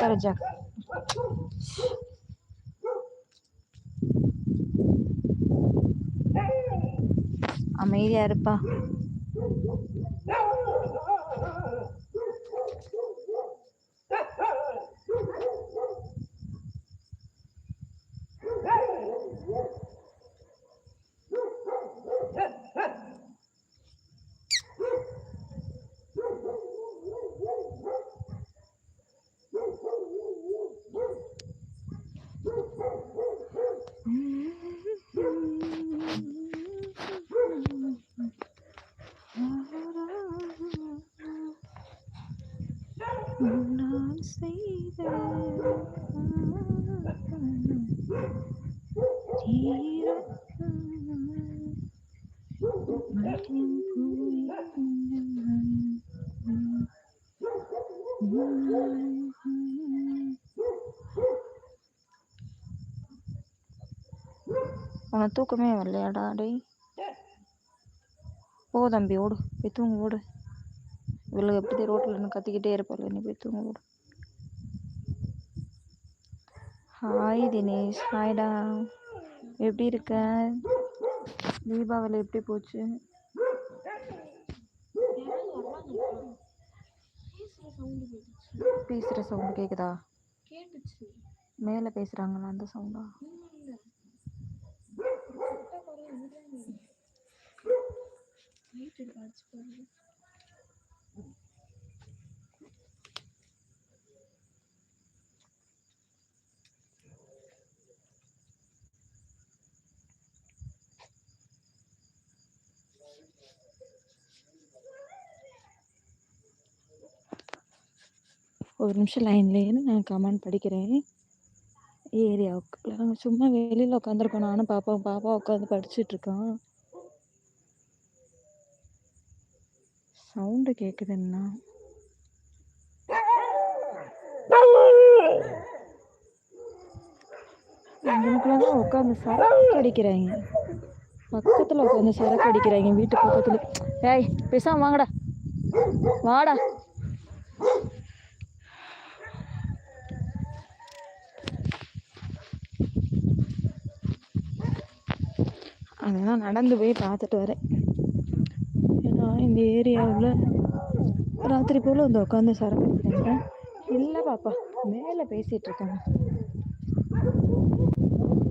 உட்காரு ஜா அமைதியா இருப்பா. நான் செய்த உனக்கு தூக்கமே வரலையாடா டேய். போ தம்பி ஓடு. போய் தூங்கு ஓடு. இவ்வளோ எப்படி ரோட்டில் இருந்து கத்திக்கிட்டே இருப்பாள்? நீ போய் தூங்க ஓடு ஹாய் தினேஷ். ஹாய்டா எப்படி இருக்க? தீபாவளி எப்படி போச்சு? பேசுகிற சவுண்டு கேட்குதா மேலே பேசுகிறாங்களா அந்த சவுண்டா? Thank you. ஒரு நிமிஷம் லைன்லேயே நான் கமெண்ட் படிக்கிறேன். ஏரியாவுக்கு நாங்கள் சும்மா வெளியில் உட்காந்துருக்கோம் நானும் பாப்பாவும் பாப்பா உட்காந்து படிச்சுட்ருக்கோம் சவுண்டு கேட்குதுன்னா எங்களுக்குள்ள உட்காந்து சரக்கு அடிக்கிறாங்க பக்கத்தில் உட்காந்து சரக்கு அடிக்கிறாங்க. வீட்டு பக்கத்தில். ஏய் பேசாம வாங்கடா. வாடா. அதெல்லாம் நடந்து போய் பார்த்துட்டு வரேன். ஏன்னா இந்த ஏரியாவில் ராத்திரி போல் வந்து உட்காந்து சரக்கு இல்லை பாப்பா மேலே பேசிகிட்டு இருக்காங்க.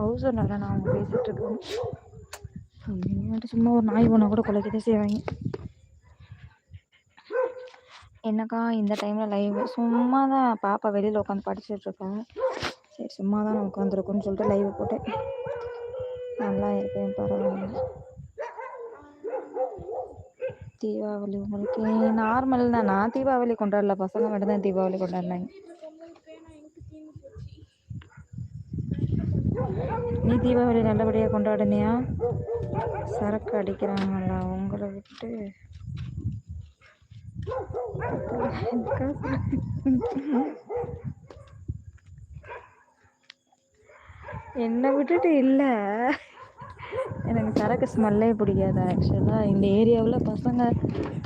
ஹவுஸ் ஓனர் நான் அவங்க பேசிகிட்டு இருக்காங்க சும்மா ஒரு நாய் போனால் கூட குலைக்கதே செய்வாங்க. என்னக்கா இந்த டைமில் லைவ் சும்மா தான் பாப்பா வெளியில் உட்காந்து படிச்சுட்டு சரி சும்மா தான் நான் உட்காந்துருக்கோன்னு சொல்லிட்டு லைவ் போட்டேன். நல்லா இருக்கேன் பரவாயில்ல. தீபாவளி உங்களுக்கு நார்மல் தான்? நான் தீபாவளி கொண்டாடல பசங்க மட்டும் தான் தீபாவளி கொண்டாடினாங்க. நீ தீபாவளி நல்லபடியாக கொண்டாடுனியா? சரக்கு அடிக்கிறாங்களா? உங்களை விட்டு. என்னை விட்டுட்டு இல்லை. எனக்கு சரக்கு ஸ்மெல்லே பிடிக்காது ஆக்சுவலாக இந்த ஏரியாவில் பசங்க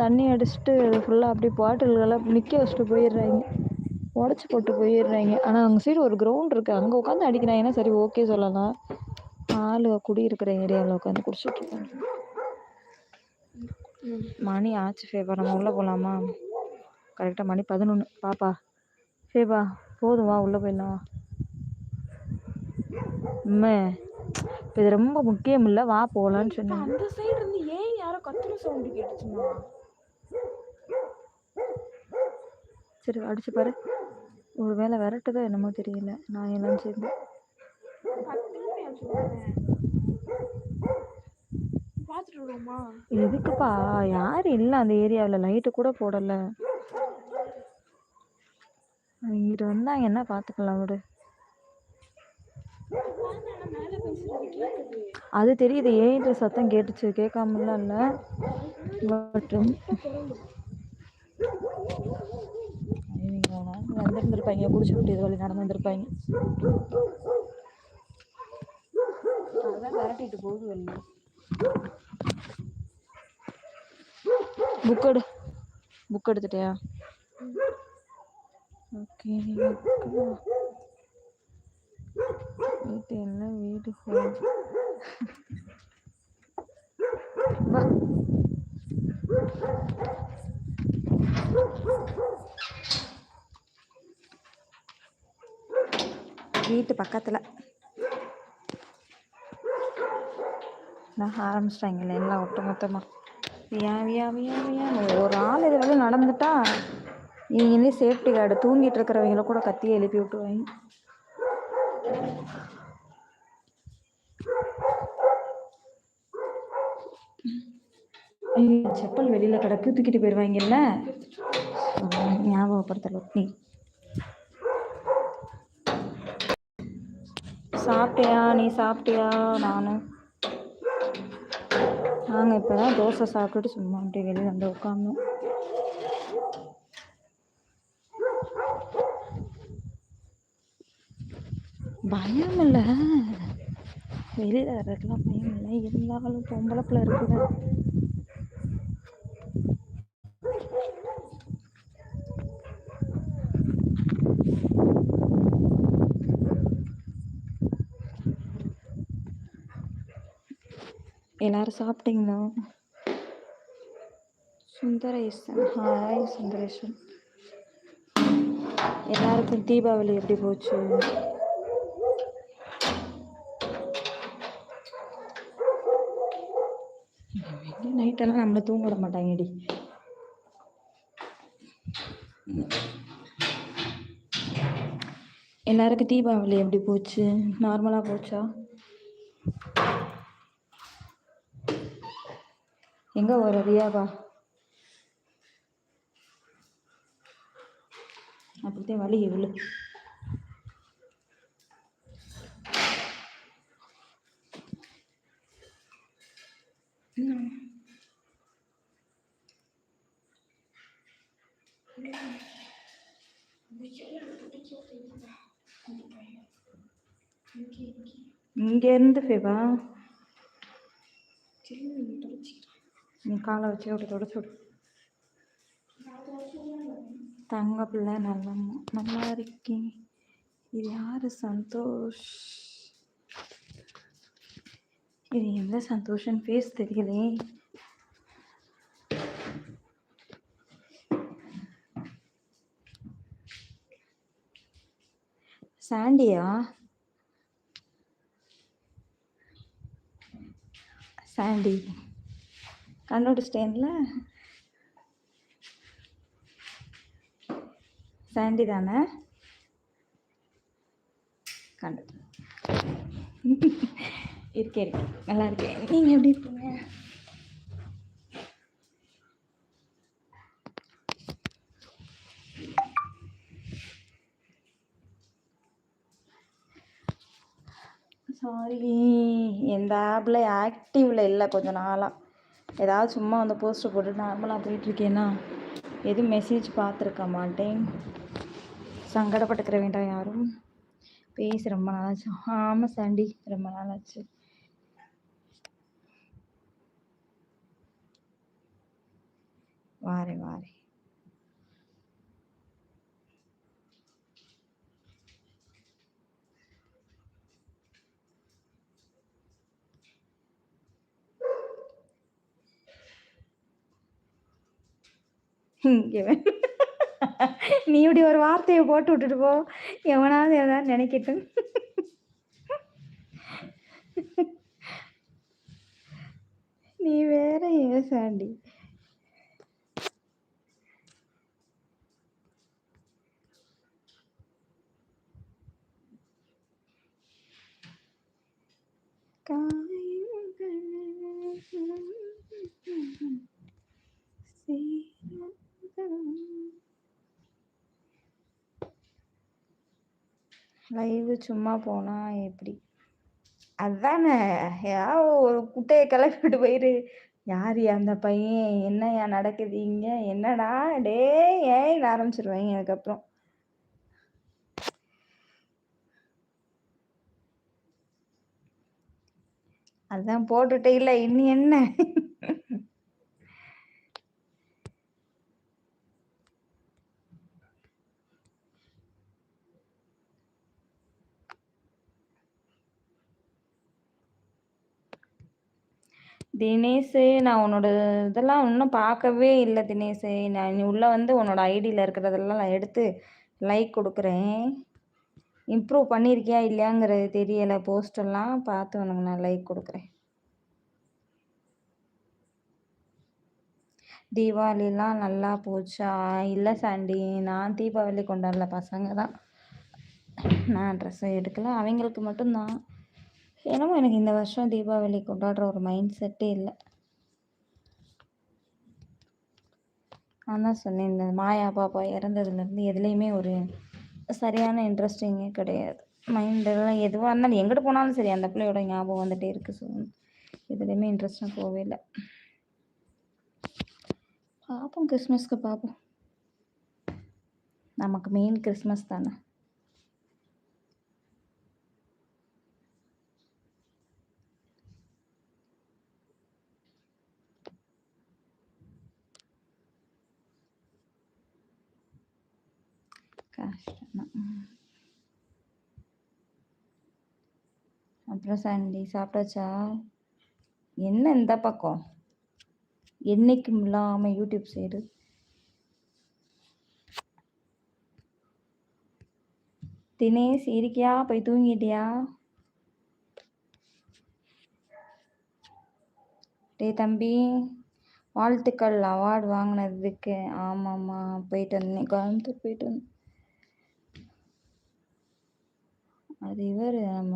தண்ணி அடிச்சுட்டு ஃபுல்லாக அப்படியே பாட்டில்கள்லாம் நிற்க வச்சுட்டு போயிடுறாங்க. உடச்சி போட்டு போயிடுறாங்க. ஆனால் அங்கே சைடு ஒரு கிரவுண்ட் இருக்குது அங்கே உட்காந்து அடிக்கிறாங்கன்னா சரி ஓகே சொல்லலாம். ஆள் குடி இருக்கிற ஏரியாவில் உட்காந்து குடிச்சிட்டு இருக்காங்க. மணி ஆச்சு ஃபேபா நம்ம உள்ளே போகலாமா கரெக்டாக மணி பதினொன்று பாப்பா ஃபேபா போதும் வா உள்ளே போயிடலாம் உண்மை இப்போ இது ரொம்ப முக்கியம் இல்லை வா போகலான்னு சொன்னேன். அந்த சைடு இருந்து ஏன் யாரோ கத்துற சவுண்ட் கேட்டுச்சுமா? சரி அடிச்சு பாரு. ஒரு வேளை விரட்டுதோ என்னமோ தெரியல நான் எல்லாம் சேர்ந்து. எதுக்குப்பா? யாரும் இல்லை அந்த ஏரியாவில் லைட்டு கூட போடலை. இங்கிட்டு வந்தாங்க என்ன பார்த்துக்கலாம் விடு. அது தெரியுது ஏன்ற சத்தம் கேட்டுச்சு? கேட்காமலாம் இல்லை பட் வந்திருந்திருப்பாங்க குடிச்சு விட்டு இது வழி நடந்து வந்திருப்பாங்க. அதான் விரட்டிட்டு போகுது வெளில புக் எடு. புக் எடுத்துட்டியா? ஓகே வீட்டு என்ன வீடு வீட்டு பக்கத்தில். நான் ஆரம்பிச்சிட்டாங்கல்ல எல்லாம் ஒட்டு மொத்தமாக வியா வியா வியா வியா. ஒரு ஆள் இது நடந்துட்டா இவங்களே சேஃப்டி கார்டு தூங்கிட்டு இருக்கிறவங்கள கூட கத்தியை எழுப்பி விட்டுருவாங்க. செப்பல் வெளியில கிடக்கு தூக்கிட்டு போயிடுவாங்கல்ல ஞாபகப்படுத்தல. நீ. சாப்பிட்டியா? நீ சாப்பிட்டியா? நானும் நாங்கள் இப்போ தான் தோசை சாப்பிட்டுட்டு சும்மா அப்படியே வெளியில் வந்து உட்காந்தோம். பயம் இல்லை வெளியில் வர்றதுக்கெல்லாம் பயம் இல்லை இருந்தாலும் பொம்பளை பிள்ளை இருக்குதா எல்லாரும் சாப்பிட்டீங்களா? சுந்தரேசன். ஹாய் சுந்தரேசன். எல்லாருக்கும் தீபாவளி எப்படி போச்சு? நைட்டெல்லாம் நம்மளை தூங்க விட மாட்டாங்கடி. எல்லாருக்கும் தீபாவளி எப்படி போச்சு? நார்மலாக போச்சா? எங்கே ஒரு ரியாவா? அப்படித்தான் வலி இங்கே இங்கேருந்து ஃபேவா? நீ காலை வச்சு விட்டு தொடச்சு விடு. தங்க பிள்ளை நல்லம்மா நல்லா இருக்கேன். இது யார்? சந்தோஷ். இது எந்த சந்தோஷன் ஃபேஸ் தெரியலையே. சாண்டியா? சாண்டி. கண்டுபிடிச்சிட்டேன்ல சாண்டி தானே? கண்டு இருக்கேன் இருக்கேன் நல்லா இருக்கேன். நீங்கள் எப்படி இருக்கீங்க? சாரி எந்த ஆப்பில் ஆக்டிவில் இல்லை கொஞ்சம் நாளாக ஏதாவது சும்மா அந்த போஸ்டர் போட்டு நார்மலாக போயிட்டுருக்கேன்னா எதுவும் மெசேஜ் பார்த்துருக்க மாட்டேன். சங்கடப்பட்டுக்கிற வேண்டாம் யாரும். பேசி ரொம்ப நாளாச்சு. ஆமாம் சாண்டி ரொம்ப நாளாச்சு. வாரே வாரே. நீ இப்படி ஒரு வார்த்தையை போட்டு விட்டுட்டு போ. எவனாவது ஏதாவது நினைக்கட்டும். நீ வேற ஏன் சாண்டி? லைவு சும்மா போனா எப்படி? அதானே. ஏதாவது ஒரு குட்டையை கிளப்பிட்டு போயிரு. யார் அந்த பையன்? என்னையா நடக்குது இங்க? என்னடா? டே ஏன் ஆரம்பிச்சிருவாங்க அதுக்கப்புறம் அதான் போட்டுட்டே இல்லை இனி என்ன? தினேஷே நான் உன்னோட இதெல்லாம் இன்னும் பார்க்கவே இல்லை தினேஷே. நான் நீ உள்ளே வந்து உன்னோட ஐடியில் இருக்கிறதெல்லாம் நான் எடுத்து லைக் கொடுக்குறேன். இம்ப்ரூவ் பண்ணியிருக்கியா இல்லையாங்கிறது தெரியலை. போஸ்டெல்லாம் பார்த்து உனக்கு நான் லைக் கொடுக்குறேன். தீபாவளிலாம் நல்லா போச்சா? இல்லை சாண்டி நான் தீபாவளி கொண்டாடல. பசங்க தான். நான் ட்ரெஸ்ஸும் எடுக்கல. அவங்களுக்கு மட்டும்தான். என்னமோ எனக்கு இந்த வருஷம் தீபாவளி கொண்டாடுற ஒரு மைண்ட் செட்டே இல்லை. நான் தான் சொன்னேன் இந்த மாயா பாப்பா இறந்ததுலேருந்து எதுலேயுமே ஒரு சரியான இன்ட்ரெஸ்டிங்கே கிடையாது. மைண்டெல்லாம் எதுவாக இருந்தாலும் எங்கிட்டு போனாலும் சரி அந்த பிள்ளையோட ஞாபகம் வந்துகிட்டே இருக்குது ஸோ எதுலேயுமே இன்ட்ரெஸ்டாக போகவே இல்லை. பார்ப்போம் கிறிஸ்மஸ்க்கு பார்ப்போம் நமக்கு மெயின் கிறிஸ்மஸ் தானே. கஷ்டம் அப்புறம் சாண்டி சாப்பிட்டாச்சா என்ன இந்த பக்கம் என்னைக்கும் இல்லாமல் யூடியூப் சைடு தினேஷ் இருக்கியா போய் தூங்கிட்டியா டேய் தம்பி வாழ்த்துக்கள் அவார்டு வாங்கினதுக்கு ஆமாம்மா போயிட்டு வந்தேன் கோயம்புத்தூர் போயிட்டு வந்தேன் அது இவர் நம்ம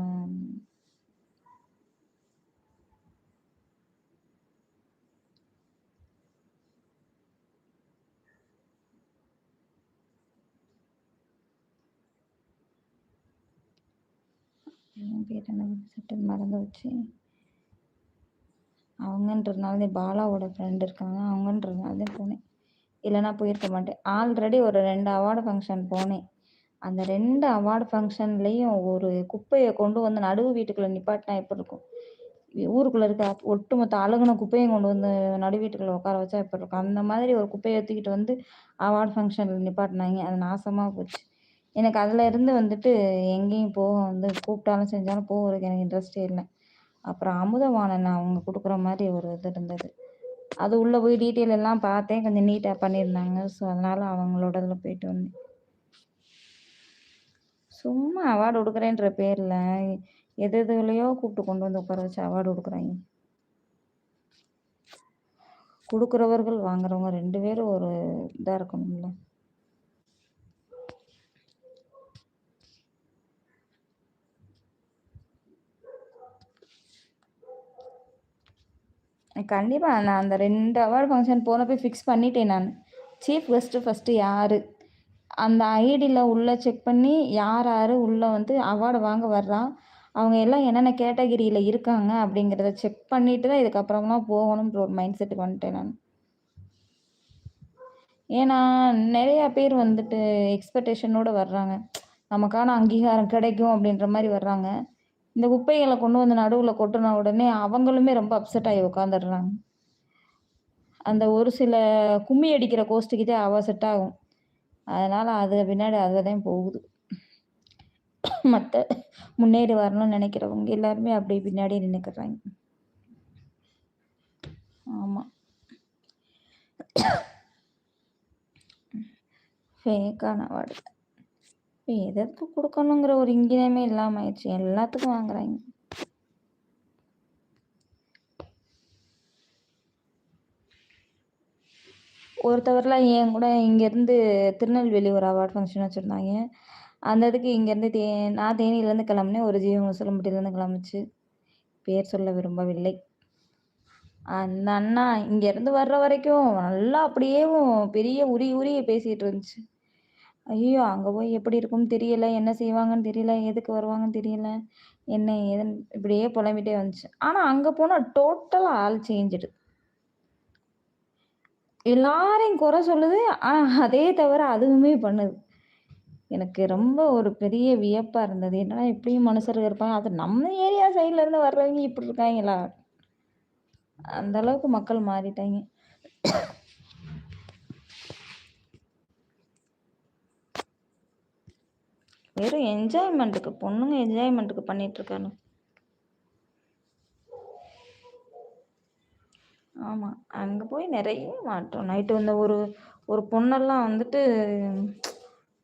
என் பேர் என்ன சட்டன் மறந்து வச்சு. அவங்கன்றதுனால தான் பாலாவோட ஃப்ரெண்ட் இருக்காங்க. அவங்கன்றதுனால தான் போனேன். இல்லைன்னா போயிருக்க மாட்டேன். ஆல்ரெடி ஒரு ரெண்டு அவார்டு ஃபங்க்ஷன் போனேன். அந்த ரெண்டு அவார்டு ஃபங்க்ஷன்லேயும் ஒரு குப்பையை கொண்டு வந்து நடுவு வீட்டுக்குள்ளே நிப்பாட்டினா எப்படி இருக்கும்? ஊருக்குள்ளே இருக்க ஒட்டுமொத்த அழுகுன குப்பையும் கொண்டு வந்து நடு வீட்டுக்குள்ளே உட்கார வச்சா எப்படி இருக்கும்? அந்த மாதிரி ஒரு குப்பையை தூக்கிட்டு வந்து அவார்டு ஃபங்க்ஷனில் நிப்பாட்டினாங்க. அது நாசமாக போச்சு. எனக்கு அதில் இருந்து வந்துட்டு எங்கேயும் போக வந்து கூப்பிட்டாலும் செஞ்சாலும் போகிறதுக்கு எனக்கு இன்ட்ரெஸ்டே இல்லை. அப்புறம் அமுதவாணன் அவங்க கொடுக்குற மாதிரி ஒரு இது இருந்தது. அது உள்ளே போய் டீட்டெயில் எல்லாம் பார்த்தேன். கொஞ்சம் நீட்டாக பண்ணியிருந்தாங்க. ஸோ அதனால் அவங்களோட இதில் போயிட்டு வந்தேன். சும்மா அவார்டு கொடுக்குறேன்ற பேரில் எது எதுலையோ கூப்பிட்டு கொண்டு வந்து உட்கார வச்சு அவார்டு கொடுக்குறாங்க கொடுக்குறவர்கள் வாங்குறவங்க ரெண்டு பேரும் ஒரு இதாக இருக்கணும்ல. கண்டிப்பாக நான் அந்த ரெண்டு அவார்டு ஃபங்க்ஷன் போனப்போ ஃபிக்ஸ் பண்ணிட்டேன் நான். சீஃப் கெஸ்ட்டு ஃபஸ்ட்டு யார்? அந்த ஐடியில் உள்ளே செக் பண்ணி யார் யார் உள்ளே வந்து அவார்டு வாங்க வர்றா அவங்க எல்லாம் என்னென்ன கேட்டகிரியில் இருக்காங்க அப்படிங்கிறத செக் பண்ணிட்டு தான் இதுக்கப்புறம்லாம் போகணுன்ற ஒரு மைண்ட் செட்டுக்கு வந்துட்டேன் நான். ஏன்னா நிறையா பேர் வந்துட்டு எக்ஸ்பெக்டேஷனோட வர்றாங்க. நமக்கான அங்கீகாரம் கிடைக்கும் அப்படின்ற மாதிரி வர்றாங்க. இந்த குப்பைகளை கொண்டு வந்து நடுவில் கொட்டின உடனே அவங்களுமே ரொம்ப அப்செட் ஆகி உட்காந்துடுறாங்க அந்த ஒரு சில கும்மி அடிக்கிற கோஷ்டிக்கு தான் அவ செட் ஆகும். அதனால் அது பின்னாடி அதில் தான் போகுது. மற்ற முன்னேறி வரணும்னு நினைக்கிறவங்க எல்லாருமே அப்படியே பின்னாடி நின்றுக்கிறாங்க ஆமாம் ஃபேக்கான அவார்டு எதற்கு கொடுக்கணுங்கிற ஒரு இங்கிதமே இல்லாமல் ஆயிடுச்சு. எல்லாத்துக்கும் வாங்குறாங்க. ஒருத்தவர்லாம் என் கூட இங்கேருந்து திருநெல்வேலி ஒரு அவார்ட் ஃபங்க்ஷன் வச்சுருந்தாங்க. அந்த இதுக்கு இங்கேருந்து தே நான் தேனியிலேருந்து கிளம்புனேன். ஒரு ஜீவன் முசலம்பட்டியிலேருந்து கிளம்புச்சு. பேர் சொல்ல விரும்பவில்லை. அந்த அண்ணா இங்கேருந்து வர்ற வரைக்கும் நல்லா அப்படியேவும் பெரிய உரி உரிய பேசிகிட்டு இருந்துச்சு. ஐயோ அங்கே போய் எப்படி இருக்கும்னு தெரியல. என்ன செய்வாங்கன்னு தெரியல. எதுக்கு வருவாங்கன்னு தெரியல. என்ன ஏதுன்னு இப்படியே புலம்பிட்டே வந்துச்சு. ஆனால் அங்கே போனால் டோட்டலாக ஆள் சேஞ்சுடு எல்லாரையும் குறை சொல்லுது. ஆனால் அதே தவிர அதுவுமே பண்ணுது. எனக்கு ரொம்ப ஒரு பெரிய வியப்பாக இருந்தது. என்னடா இப்படியும் மனுஷர்கள் இருப்பாங்க? அது நம்ம ஏரியா சைட்லேருந்து வர்றவங்க இப்படி இருக்காங்களா? அந்த அளவுக்கு மக்கள் மாறிட்டாங்க. வெறும் என்ஜாய்மெண்ட்டுக்கு பொண்ணுங்க என்ஜாய்மெண்ட்டுக்கு பண்ணிட்டு இருக்கானு ஆமாம் அங்கே போய் நிறைய மாற்றம். நைட்டு வந்த ஒரு ஒரு பொண்ணெல்லாம் வந்துட்டு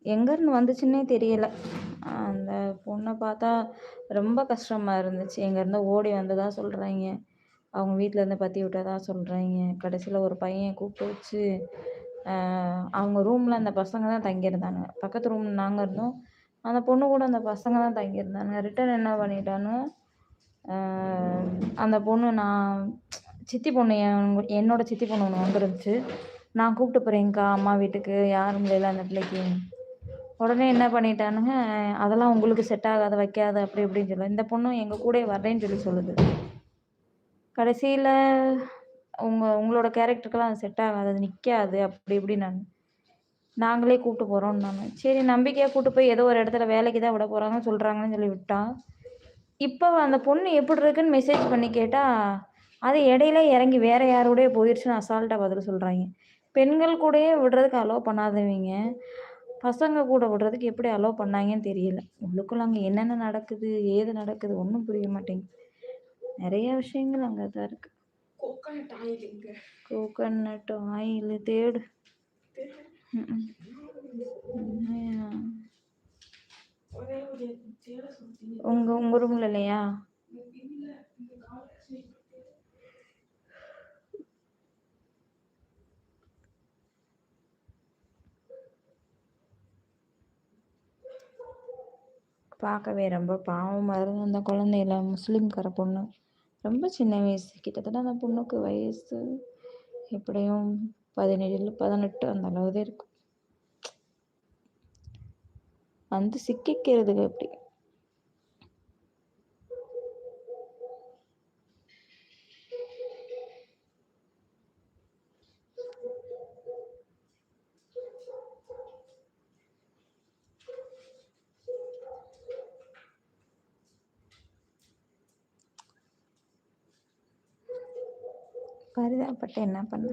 எங்கேருந்து வந்துச்சுன்னே தெரியல. அந்த பொண்ணை பார்த்தா ரொம்ப கஷ்டமாக இருந்துச்சு. எங்கேருந்து ஓடி வந்ததா சொல்கிறாங்க அவங்க வீட்டிலேருந்து பற்றி விட்டதா சொல்கிறாங்க கடைசியில் ஒரு பையன் கூப்பிட்டு வச்சு அவங்க ரூமில் அந்த பசங்க தான் தங்கியிருந்தாங்க. பக்கத்து ரூம் நாங்கள் இருந்தோம். அந்த பொண்ணு கூட அந்த பசங்க தான் தங்கியிருந்தானுங்க ரிட்டன் என்ன பண்ணிட்டானுங்க அந்த பொண்ணு நான் சித்தி பொண்ணு என் என்னோட சித்தி பொண்ணு ஒன்று வந்துருந்துச்சு. நான் கூப்பிட்டு போகிறேங்க்கா அம்மா வீட்டுக்கு யாரும் இல்லைல்ல அந்த பிள்ளைக்கு. உடனே என்ன பண்ணிட்டானுங்க அதெல்லாம் உங்களுக்கு செட் ஆகாத வைக்காது அப்படி இப்படின்னு சொல்லு. இந்த பொண்ணும் எங்கள் கூடயே வர்றேன்னு சொல்லி சொல்லுது. கடைசியில் உங்கள் உங்களோட கேரக்டருக்கெல்லாம் அது செட் ஆகாது அது நிற்காது அப்படி இப்படி நான் நாங்களே கூப்பிட்டு போகிறோம் நான். சரி நம்பிக்கையாக கூப்பிட்டு போய் ஏதோ ஒரு இடத்துல வேலைக்கு தான் விட போகிறாங்கன்னு சொல்கிறாங்கன்னு சொல்லி விட்டான். இப்போ அந்த பொண்ணு எப்படி இருக்குன்னு மெசேஜ் பண்ணி கேட்டால் அது இடையில இறங்கி வேற யாரோடய போயிடுச்சுன்னு அசால்ட்டாக பதில் சொல்கிறாங்க பெண்கள் கூடயே விடுறதுக்கு அலோவ் பண்ணாதவங்க பசங்க கூட விடுறதுக்கு எப்படி அலோவ் பண்ணாங்கன்னு தெரியல. உள்ளுக்குள்ள அங்கே என்னென்ன நடக்குது ஏது நடக்குது ஒன்றும் புரிய மாட்டேங்குது. நிறைய விஷயங்கள் அங்கே தான் இருக்குது கோகனட் ஆயில் கோகனட் ஆயில் தேடு. உங்கள் உங்கள் ரூமில் இல்லையா? பார்க்கவே ரொம்ப பாவமாக இருந்தது அந்த குழந்தையில முஸ்லீம்கார பொண்ணு. ரொம்ப சின்ன வயசு. கிட்டத்தட்ட அந்த பொண்ணுக்கு வயசு எப்படியும் பதினேழு பதினெட்டு அந்த அளவு தான் இருக்கும். வந்து சிக்கிக்கிறதுக்கு எப்படி? பரிதாபப்பட்டு என்ன பண்ண?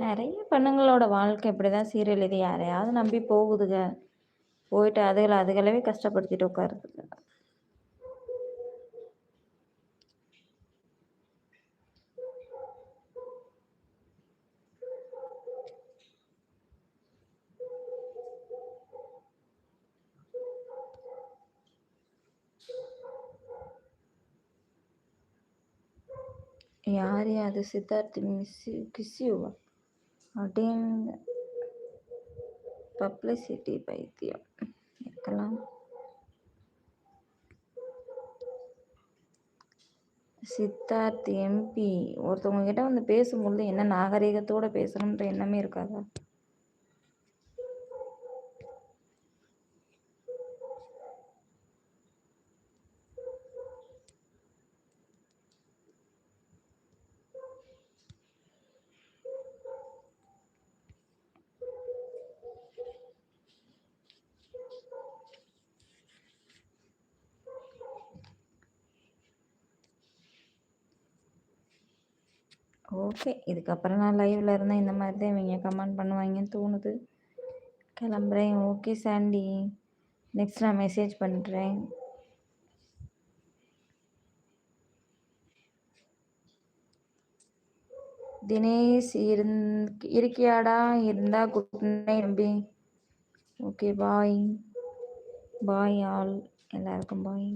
நிறைய பெண்ணுங்களோட வாழ்க்கை இப்படி தான் சீரியல் இது யாரையாவது நம்பி போகுதுங்க. போயிட்டு அதுகளை அதுகளவே கஷ்டப்படுத்திட்டு உட்காருதுங்க. யார் அது சித்தார்த் மிஸ்ஸு கிஸ்யூவா அப்படிங்க பப்ளிசிட்டி பைத்தியம் இருக்கலாம் சித்தார்த் எம்பி ஒருத்தவங்க கிட்ட வந்து பேசும்பொழுது என்ன நாகரிகத்தோட பேசணுன்ற எண்ணமே இருக்காதா ஓகே இதுக்கப்புறம் நான் லைவில் இருந்தால் இந்த மாதிரி தான் இவங்க கமெண்ட் பண்ணுவாங்கன்னு தோணுது. கிளம்புறேன். ஓகே சாண்டி நெக்ஸ்ட் நான் மெசேஜ் பண்ணுறேன் தினேஷ் இருந் இருக்கியாடா? இருந்தா good night Nambi okay bye bye all. எல்லாருக்கும் பாய்